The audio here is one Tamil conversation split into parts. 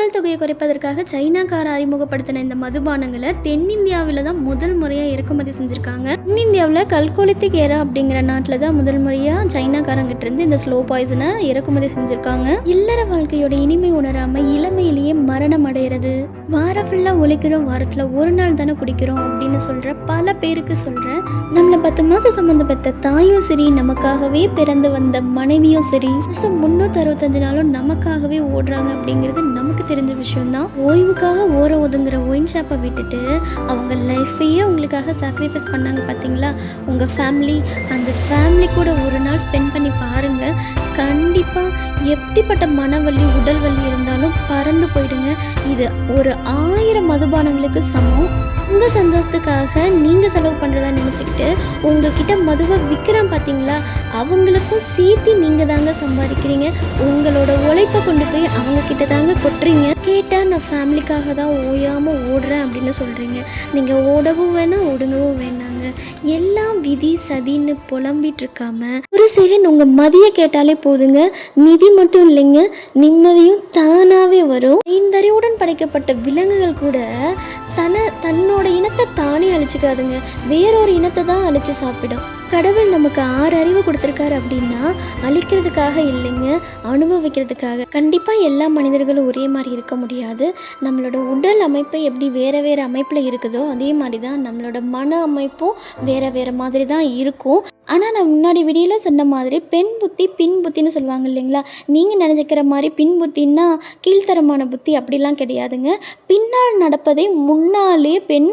மக்கள் தொகையை குறைப்பதற்காக சைனாக்கார அறிமுகப்படுத்தின இந்த மதுபானங்களை தென்னிந்தியாவில் தான் முதல் முறையாக இறக்குமதி செஞ்சுருக்காங்க. தென்னிந்தியாவில் கல்கோலித்திக் ஏரா அப்படிங்கிற நாட்டில் தான் முதல் முறையாக சைனாக்காரங்கிட்ட இருந்து இந்த ஸ்லோ பாய்சனை இறக்குமதி செஞ்சுருக்காங்க. இல்லற வாழ்க்கையோட இனிமை உணராமல் இளமையிலேயே மரணம் அடைகிறது வாரம் ஃபுல்லாக ஒழிக்கிறோம் வாரத்தில் ஒரு நாள் தானே குடிக்கிறோம் அப்படின்னு சொல்கிற பல பேருக்கு சொல்கிறேன் நம்மளை பத்து மாதம் சுமந்து பெற்ற தாயும் சரி நமக்காகவே பிறந்து வந்த மனைவியும் சரி மாதம் முந்நூற்றி அறுபத்தஞ்சு நாளும் நமக்காகவே ஓடுறாங்க அப்படிங்கிறது நமக்கு தெரிஞ்ச விஷயம்தான். ஓய்வுக்காக ஓர ஒதுங்குற ஒயின் ஷாப்பை விட்டுட்டு அவங்க லைஃப்பையே உங்களுக்காக சாக்ரிஃபைஸ் பண்ணாங்க பார்த்தீங்களா உங்கள் ஃபேமிலி அந்த ஃபேமிலி கூட ஒரு நாள் ஸ்பெண்ட் பண்ணி பாருங்கள் கண்டிப்பாக எப்படிப்பட்ட மனவலி உடல் வலி இருந்தாலும் இது ஒரு ஆயிரம் மதுபானங்களுக்கு சமம். உங்கள் சந்தோஷத்துக்காக நீங்கள் செலவு பண்ணுறதா நினச்சிக்கிட்டு உங்ககிட்ட மதுவை விற்கிறான் பார்த்தீங்களா அவங்களுக்கும் சேர்த்து நீங்கள் தாங்க சம்பாதிக்கிறீங்க. உங்களோட உழைப்பை கொண்டு போய் அவங்கக்கிட்ட தாங்க கொட்டுறீங்க. கேட்டால் நான் ஃபேமிலிக்காக தான் ஓயாமல் ஓடுறேன் அப்படின்னு சொல்கிறீங்க நீங்கள் ஓடவும் வேணாம் ஒடுங்கவும் வேணாங்க. எல்லாம் விதி சதின்னு புலம்பிட்டு இருக்காம ஒரு செகண்ட் உங்கள் மதியை கேட்டாலே போதுங்க. நிதி மட்டும் இல்லைங்க நிம்மதியும் தானாகவே வரும். ஐந்தறிவுடன் படைக்கப்பட்ட விலங்குகள் கூட தன தன்னோட இனத்தை தானே அழிச்சுக்காதுங்க. வேறொரு இனத்தை தான் அழிச்சு சாப்பிடும். கடவுள் நமக்கு ஆறு அறிவு கொடுத்துருக்காரு அப்படின்னா அழிக்கிறதுக்காக இல்லைங்க அனுபவிக்கிறதுக்காக. கண்டிப்பாக எல்லா மனிதர்களும் ஒரே மாதிரி இருக்க முடியாது. நம்மளோட உடல் அமைப்பு எப்படி வேறு வேறு அமைப்பில் இருக்குதோ அதே மாதிரி தான் நம்மளோட மன அமைப்பும் வேறு வேறு மாதிரி தான் இருக்கும். ஆனால் நான் முன்னாடி வீடியோவில் சொன்ன மாதிரி பெண் புத்தி பின் புத்தின்னு சொல்லுவாங்க இல்லைங்களா? நீங்கள் நினச்சிக்கிற மாதிரி பின் புத்தின்னா கீழ்த்தரமான புத்தி அப்படிலாம் கிடையாதுங்க. பின்னால் நடப்பதை முன்னாலே பெண்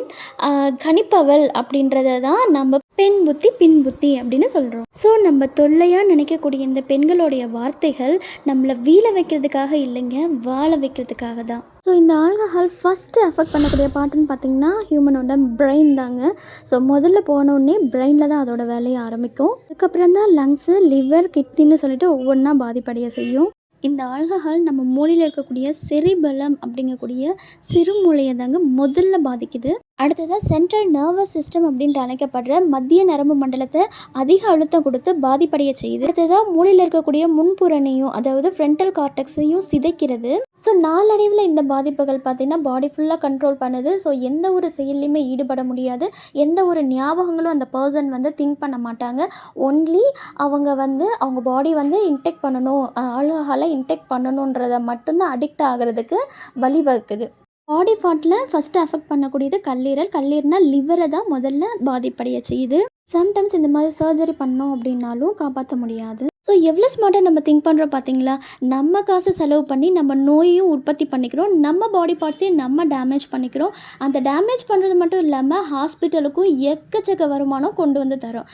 கணிப்பவள் அப்படின்றத தான் நம்ம பெண் புத்தி பின் புத்தி அப்படின்னு சொல்கிறோம் ஸோ நம்ம தொல்லையாக நினைக்கக்கூடிய இந்த பெண்களுடைய வார்த்தைகள் நம்மளை வீழ வைக்கிறதுக்காக இல்லைங்க வாழ வைக்கிறதுக்காக தான். ஸோ இந்த ஆல்கஹால் ஃபஸ்ட்டு அஃபெக்ட் பண்ணக்கூடிய பாட்டுன்னு பார்த்தீங்கன்னா ஹியூமனோட பிரெயின் தாங்க. ஸோ முதல்ல போனோடனே பிரெயினில் தான் அதோட வேலையை ஆரம்பிக்கும். அதுக்கப்புறம் தான் லங்ஸு லிவர் கிட்னின்னு சொல்லிட்டு ஒவ்வொன்றா பாதிப்படைய செய்யும். இந்த ஆல்கஹால் நம்ம மூளையில் இருக்கக்கூடிய செரிபலம் அப்படிங்கக்கூடிய சிறுமூளையை தாங்க முதல்ல பாதிக்குது. அடுத்ததாக சென்ட்ரல் நர்வஸ் சிஸ்டம் அப்படின்ற அழைக்கப்படுற மத்திய நரம்பு மண்டலத்தை அதிக அழுத்தம் கொடுத்து பாதிப்படைய செய்யுது. அடுத்ததாக மூளையில் இருக்கக்கூடிய முன்புறனையும் அதாவது ஃப்ரண்டல் கார்டெக்ஸையும் சிதைக்கிறது. ஸோ நாளடைவில் இந்த பாதிப்புகள் பார்த்திங்கன்னா பாடி ஃபுல்லாக கண்ட்ரோல் பண்ணுது. ஸோ எந்த ஒரு செயல்லையுமே ஈடுபட முடியாது. எந்த ஒரு ஞாபகங்களும் அந்த பர்சன் வந்து திங்க் பண்ண மாட்டாங்க. ஒன்லி அவங்க வந்து அவங்க பாடி வந்து இன்டெக்ட் பண்ணணும். ஆல்கஹாலை இன்டெக்ட் பண்ணணுன்றதை மட்டும்தான் அடிக்ட் ஆகிறதுக்கு வழிவகுக்குது. பாடி ஃபாட்டில் ஃபஸ்ட்டு அஃபெக்ட் பண்ணக்கூடியது கல்லீரல். கல்லீரல்னால் லிவரை தான் முதல்ல பாதிப்படைய செய்யுது. சம்டைம்ஸ் இந்த மாதிரி சர்ஜரி பண்ணோம் அப்படின்னாலும் காப்பாற்ற முடியாது. ஸோ எவ்வளோ ஸ்மார்ட்டாக நம்ம திங்க் பண்ணுறோம் பார்த்தீங்களா நம்ம காசு செலவு பண்ணி நம்ம நோயையும் உற்பத்தி பண்ணிக்கிறோம். நம்ம பாடி பார்ட்ஸையும் நம்ம டேமேஜ் பண்ணிக்கிறோம். அந்த டேமேஜ் பண்ணுறது மட்டும் இல்லாமல் ஹாஸ்பிட்டலுக்கும் எக்கச்சக்க வருமானம் கொண்டு வந்து தரோம்.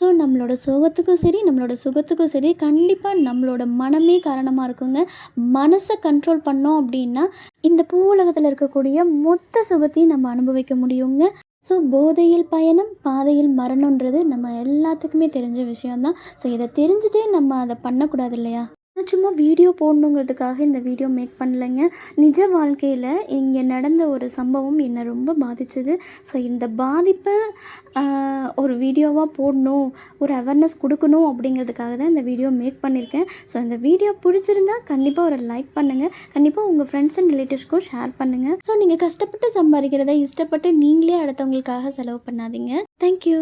ஸோ நம்மளோட சோகத்துக்கும் சரி நம்மளோட சுகத்துக்கும் சரி கண்டிப்பாக நம்மளோட மனமே காரணமாக இருக்குங்க. மனசை கண்ட்ரோல் பண்ணோம் அப்படின்னா இந்த பூ உலகத்தில் இருக்கக்கூடிய மொத்த சுகத்தையும் நம்ம அனுபவிக்க முடியுங்க. ஸோ போதையில் பயணம் பாதையில் மரணன்றது நம்ம எல்லாத்துக்குமே தெரிஞ்ச விஷயம்தான். ஸோ இதை தெரிஞ்சுட்டே நம்ம அதை பண்ணக்கூடாது இல்லையா? நான் சும்மா வீடியோ போடணுங்கிறதுக்காக இந்த வீடியோ மேக் பண்ணலைங்க. நிஜ வாழ்க்கையில் இங்கே நடந்த ஒரு சம்பவம் என்னை ரொம்ப பாதித்தது ஸோ இந்த பாதிப்பை ஒரு வீடியோவாக போடணும் ஒரு அவேர்னஸ் கொடுக்கணும் அப்படிங்கிறதுக்காக தான் இந்த வீடியோ மேக் பண்ணியிருக்கேன் ஸோ இந்த வீடியோ பிடிச்சிருந்தா கண்டிப்பாக ஒரு லைக் பண்ணுங்கள் கண்டிப்பாக உங்கள் ஃப்ரெண்ட்ஸ் அண்ட் ரிலேட்டிவ்ஸ்க்கும் ஷேர் பண்ணுங்கள் ஸோ நீங்கள் கஷ்டப்பட்டு சம்பாதிக்கிறத இஷ்டப்பட்டு நீங்களே அடுத்தவங்களுக்காக செலவு பண்ணாதீங்க. தேங்க்யூ